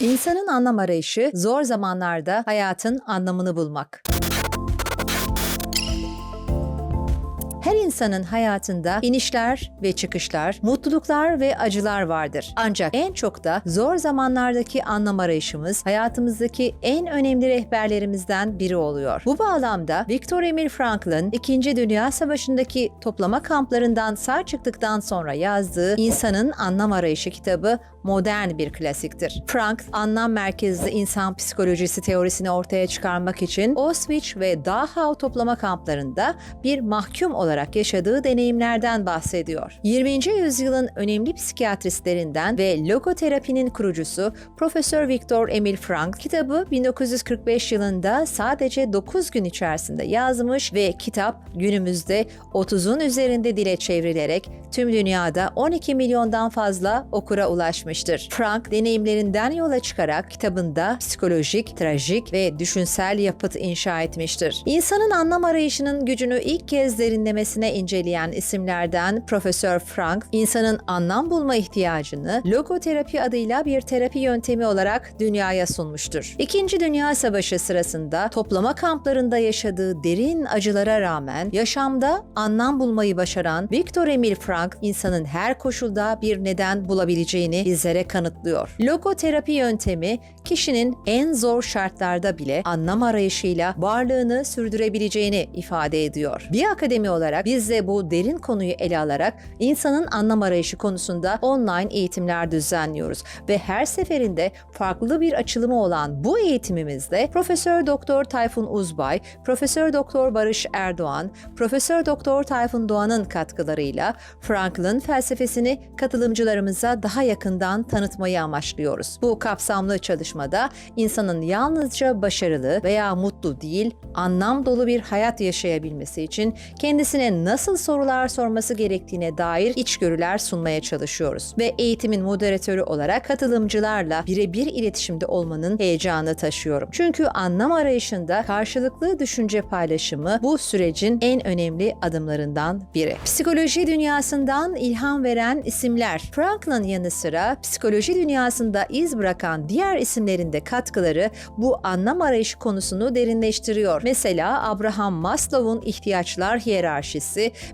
İnsanın anlam arayışı zor zamanlarda hayatın anlamını bulmak. Her insanın hayatında inişler ve çıkışlar, mutluluklar ve acılar vardır. Ancak en çok da zor zamanlardaki anlam arayışımız hayatımızdaki en önemli rehberlerimizden biri oluyor. Bu bağlamda Viktor Emil Frankl'ın 2. Dünya Savaşı'ndaki toplama kamplarından sağ çıktıktan sonra yazdığı İnsanın Anlam Arayışı kitabı modern bir klasiktir. Frank, anlam merkezli insan psikolojisi teorisini ortaya çıkarmak için Auschwitz ve Dachau toplama kamplarında bir mahkum olarak yaşadığı deneyimlerden bahsediyor. 20. yüzyılın önemli psikiyatristlerinden ve logoterapinin kurucusu Profesör Viktor Emil Frank kitabı 1945 yılında sadece 9 gün içerisinde yazmış ve kitap günümüzde 30'un üzerinde dile çevrilerek tüm dünyada 12 milyondan fazla okura ulaşmıştır. Frank deneyimlerinden yola çıkarak kitabında psikolojik, trajik ve düşünsel yapıt inşa etmiştir. İnsanın anlam arayışının gücünü ilk kez derinlemesine inceleyen isimlerden Profesör Frank, insanın anlam bulma ihtiyacını logoterapi adıyla bir terapi yöntemi olarak dünyaya sunmuştur. İkinci Dünya Savaşı sırasında toplama kamplarında yaşadığı derin acılara rağmen yaşamda anlam bulmayı başaran Viktor Emil Frank, insanın her koşulda bir neden bulabileceğini bizlere kanıtlıyor. Logoterapi yöntemi kişinin en zor şartlarda bile anlam arayışıyla varlığını sürdürebileceğini ifade ediyor. Bir akademi olarak biz de bu derin konuyu ele alarak insanın anlam arayışı konusunda online eğitimler düzenliyoruz ve her seferinde farklı bir açılımı olan bu eğitimimizde Profesör Doktor Tayfun Uzbay, Profesör Doktor Barış Erdoğan, Profesör Doktor Tayfun Doğan'ın katkılarıyla Frankl'ın felsefesini katılımcılarımıza daha yakından tanıtmayı amaçlıyoruz. Bu kapsamlı çalışmada insanın yalnızca başarılı veya mutlu değil, anlam dolu bir hayat yaşayabilmesi için kendisine nasıl sorular sorması gerektiğine dair içgörüler sunmaya çalışıyoruz. Ve eğitimin moderatörü olarak katılımcılarla birebir iletişimde olmanın heyecanı taşıyorum. Çünkü anlam arayışında karşılıklı düşünce paylaşımı bu sürecin en önemli adımlarından biri. Psikoloji dünyasından ilham veren isimler. Frankl'ın yanı sıra psikoloji dünyasında iz bırakan diğer isimlerin de katkıları bu anlam arayışı konusunu derinleştiriyor. Mesela Abraham Maslow'un ihtiyaçlar hiyerarşisi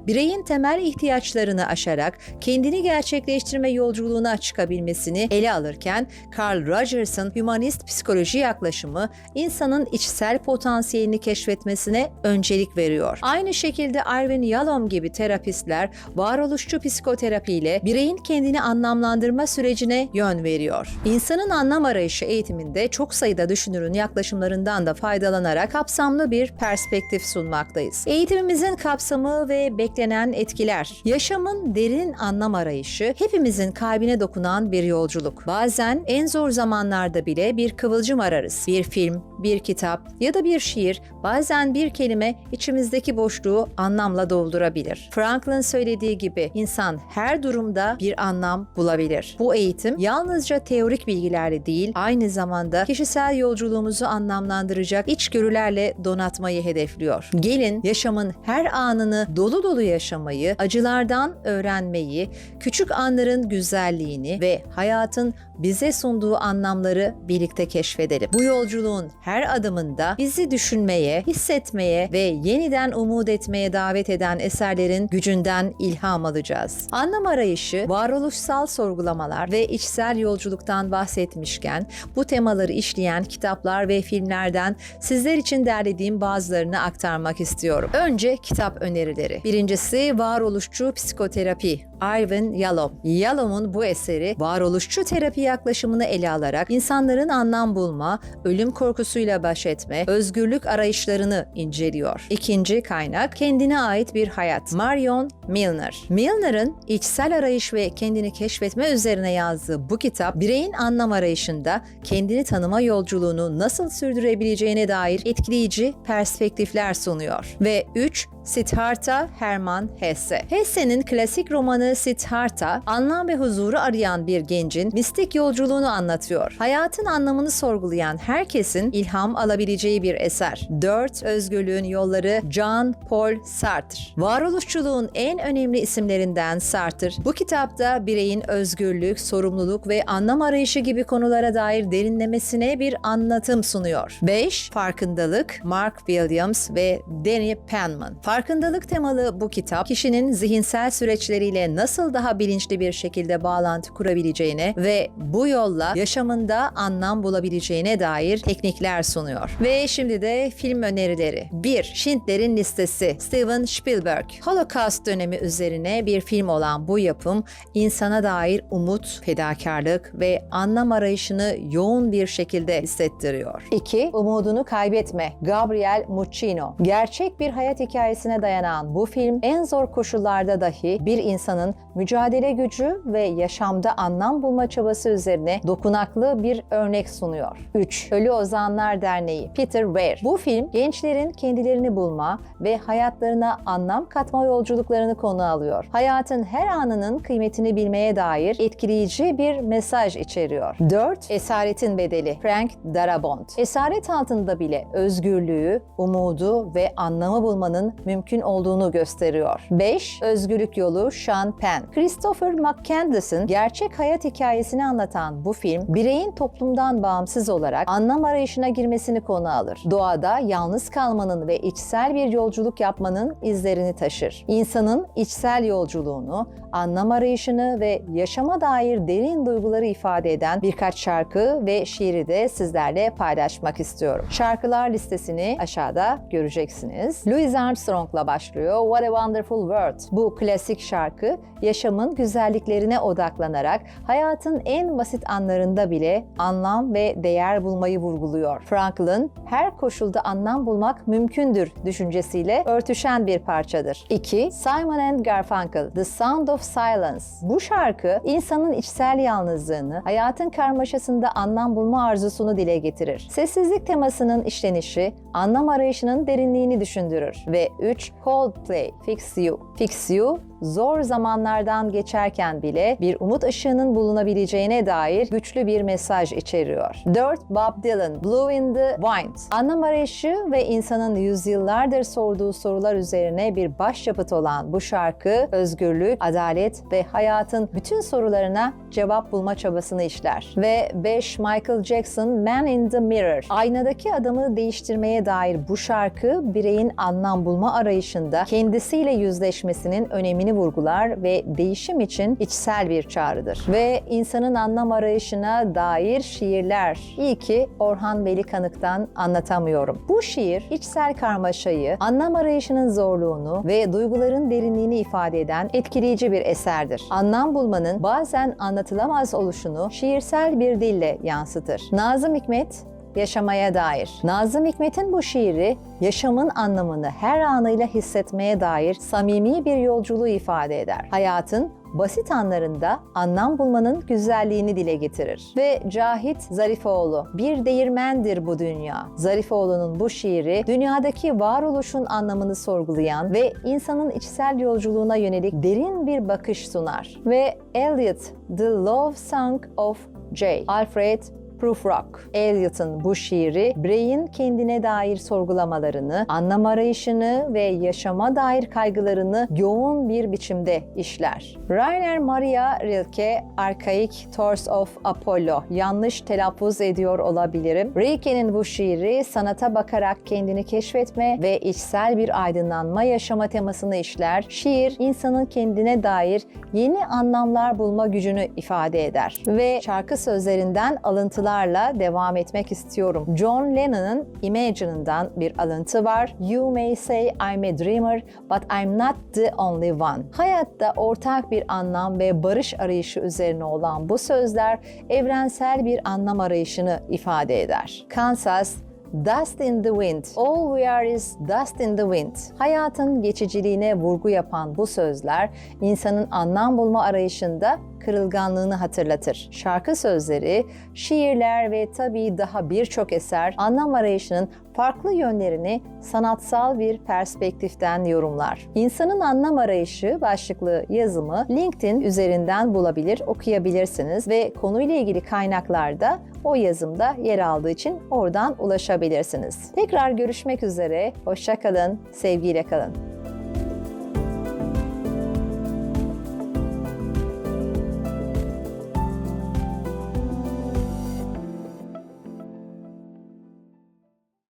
bireyin temel ihtiyaçlarını aşarak kendini gerçekleştirme yolculuğuna çıkabilmesini ele alırken Carl Rogers'ın hümanist psikoloji yaklaşımı insanın içsel potansiyelini keşfetmesine öncelik veriyor. Aynı şekilde Irvin Yalom gibi terapistler varoluşçu psikoterapiyle bireyin kendini anlamlandırma sürecine yön veriyor. İnsanın anlam arayışı eğitiminde çok sayıda düşünürün yaklaşımlarından da faydalanarak kapsamlı bir perspektif sunmaktayız. Eğitimimizin kapsamı ve beklenen etkiler. Yaşamın derin anlam arayışı hepimizin kalbine dokunan bir yolculuk. Bazen en zor zamanlarda bile bir kıvılcım ararız. Bir film, bir kitap ya da bir şiir bazen bir kelime içimizdeki boşluğu anlamla doldurabilir. Franklin söylediği gibi insan her durumda bir anlam bulabilir. Bu eğitim yalnızca teorik bilgilerle değil aynı zamanda kişisel yolculuğumuzu anlamlandıracak içgörülerle donatmayı hedefliyor. Gelin yaşamın her anını dolu dolu yaşamayı, acılardan öğrenmeyi, küçük anların güzelliğini ve hayatın bize sunduğu anlamları birlikte keşfedelim. Bu yolculuğun her adımında bizi düşünmeye, hissetmeye ve yeniden umut etmeye davet eden eserlerin gücünden ilham alacağız. Anlam arayışı, varoluşsal sorgulamalar ve içsel yolculuktan bahsetmişken bu temaları işleyen kitaplar ve filmlerden sizler için derlediğim bazılarını aktarmak istiyorum. Önce kitap önerileri. Birincisi Varoluşçu Psikoterapi Irvin Yalom. Yalom'un bu eseri varoluşçu terapi yaklaşımını ele alarak insanların anlam bulma, ölüm korkusuyla baş etme, özgürlük arayışlarını inceliyor. İkinci kaynak kendine ait bir hayat. Marion Milner. Milner'ın içsel arayış ve kendini keşfetme üzerine yazdığı bu kitap bireyin anlam arayışında kendini tanıma yolculuğunu nasıl sürdürebileceğine dair etkileyici perspektifler sunuyor. Ve 3 Siddhartha Hermann Hesse. Hesse'nin klasik romanı Siddhartha, anlam ve huzuru arayan bir gencin mistik yolculuğunu anlatıyor. Hayatın anlamını sorgulayan herkesin ilham alabileceği bir eser. 4. Özgürlüğün Yolları Jean-Paul Sartre. Varoluşçuluğun en önemli isimlerinden Sartre, bu kitapta bireyin özgürlük, sorumluluk ve anlam arayışı gibi konulara dair derinlemesine bir anlatım sunuyor. 5. Farkındalık Mark Williams ve Danny Penman. Farkındalık temalı bu kitap, kişinin zihinsel süreçleriyle nasıl daha bilinçli bir şekilde bağlantı kurabileceğine ve bu yolla yaşamında anlam bulabileceğine dair teknikler sunuyor. Ve şimdi de film önerileri. 1. Schindler'in Listesi Steven Spielberg. Holocaust dönemi üzerine bir film olan bu yapım, insana dair umut, fedakarlık ve anlam arayışını yoğun bir şekilde hissettiriyor. 2. Umudunu kaybetme. Gabriel Muccino. Gerçek bir hayat hikayesine dayanan bu film en zor koşullarda dahi bir insanın mücadele gücü ve yaşamda anlam bulma çabası üzerine dokunaklı bir örnek sunuyor. 3. Ölü Ozanlar Derneği Peter Weir. Bu film gençlerin kendilerini bulma ve hayatlarına anlam katma yolculuklarını konu alıyor. Hayatın her anının kıymetini bilmeye dair etkileyici bir mesaj içeriyor. 4. Esaretin Bedeli Frank Darabont. Esaret altında bile özgürlüğü, umudu ve anlamı bulmanın mümkün olduğunu gösteriyor. 5. Özgürlük Yolu Sean Penn. Christopher McCandless'ın gerçek hayat hikayesini anlatan bu film, bireyin toplumdan bağımsız olarak anlam arayışına girmesini konu alır. Doğada yalnız kalmanın ve içsel bir yolculuk yapmanın izlerini taşır. İnsanın içsel yolculuğunu, anlam arayışını ve yaşama dair derin duyguları ifade eden birkaç şarkı ve şiiri de sizlerle paylaşmak istiyorum. Şarkılar listesini aşağıda göreceksiniz. Louis Armstrong'la başlıyor What a Wonderful World. Bu klasik şarkı yaşamın güzelliklerine odaklanarak hayatın en basit anlarında bile anlam ve değer bulmayı vurguluyor. Franklin her koşulda anlam bulmak mümkündür düşüncesiyle örtüşen bir parçadır. 2. Simon and Garfunkel The Sound of Silence. Bu şarkı insanın içsel yalnızlığını, hayatın karmaşasında anlam bulma arzusunu dile getirir. Sessizlik temasının işlenişi anlam arayışının derinliğini düşündürür. Ve 3. Coldplay Fix You. Fix You zor zamanlardan geçerken bile bir umut ışığının bulunabileceğine dair güçlü bir mesaj içeriyor. 4. Bob Dylan Blue in the Wind Anlam arayışı ve insanın yüzyıllardır sorduğu sorular üzerine bir başyapıt olan bu şarkı özgürlük, adalet ve hayatın bütün sorularına cevap bulma çabasını işler. Ve 5. Michael Jackson Man in the Mirror Aynadaki adamı değiştirmeye dair bu şarkı bireyin anlam bulma arayışında kendisiyle yüzleşmesinin önemini vurgular ve değişim için içsel bir çağrıdır. Ve insanın anlam arayışına dair şiirler. İyi ki Orhan Veli Kanık'tan anlatamıyorum. Bu şiir içsel karmaşayı, anlam arayışının zorluğunu ve duyguların derinliğini ifade eden etkileyici bir eserdir. Anlam bulmanın bazen anlatılamaz oluşunu şiirsel bir dille yansıtır. Nazım Hikmet yaşamaya dair. Nazım Hikmet'in bu şiiri yaşamın anlamını her anıyla hissetmeye dair samimi bir yolculuğu ifade eder. Hayatın basit anlarında anlam bulmanın güzelliğini dile getirir. Ve Cahit Zarifoğlu, bir değirmendir bu dünya. Zarifoğlu'nun bu şiiri dünyadaki varoluşun anlamını sorgulayan ve insanın içsel yolculuğuna yönelik derin bir bakış sunar. Ve Eliot, The Love Song of J. Alfred Prufrock. Eliot'ın bu şiiri bireyin kendine dair sorgulamalarını, anlam arayışını ve yaşama dair kaygılarını yoğun bir biçimde işler. Rainer Maria Rilke, Archaic Tours of Apollo. Yanlış telaffuz ediyor olabilirim. Rilke'nin bu şiiri sanata bakarak kendini keşfetme ve içsel bir aydınlanma yaşama temasını işler. Şiir, insanın kendine dair yeni anlamlar bulma gücünü ifade eder. Ve şarkı sözlerinden alıntılar şarkılarla devam etmek istiyorum. John Lennon'ın Imagine'ından bir alıntı var. You may say I'm a dreamer but I'm not the only one. Hayatta ortak bir anlam ve barış arayışı üzerine olan bu sözler evrensel bir anlam arayışını ifade eder. Kansas Dust in the wind. All we are is dust in the wind. Hayatın geçiciliğine vurgu yapan bu sözler insanın anlam bulma arayışında kırılganlığını hatırlatır. Şarkı sözleri, şiirler ve tabii daha birçok eser anlam arayışının farklı yönlerini sanatsal bir perspektiften yorumlar. İnsanın Anlam Arayışı başlıklı yazımı LinkedIn üzerinden bulabilir, okuyabilirsiniz ve konuyla ilgili kaynaklarda o yazımda yer aldığı için oradan ulaşabilirsiniz. Tekrar görüşmek üzere, hoşça kalın, sevgiyle kalın.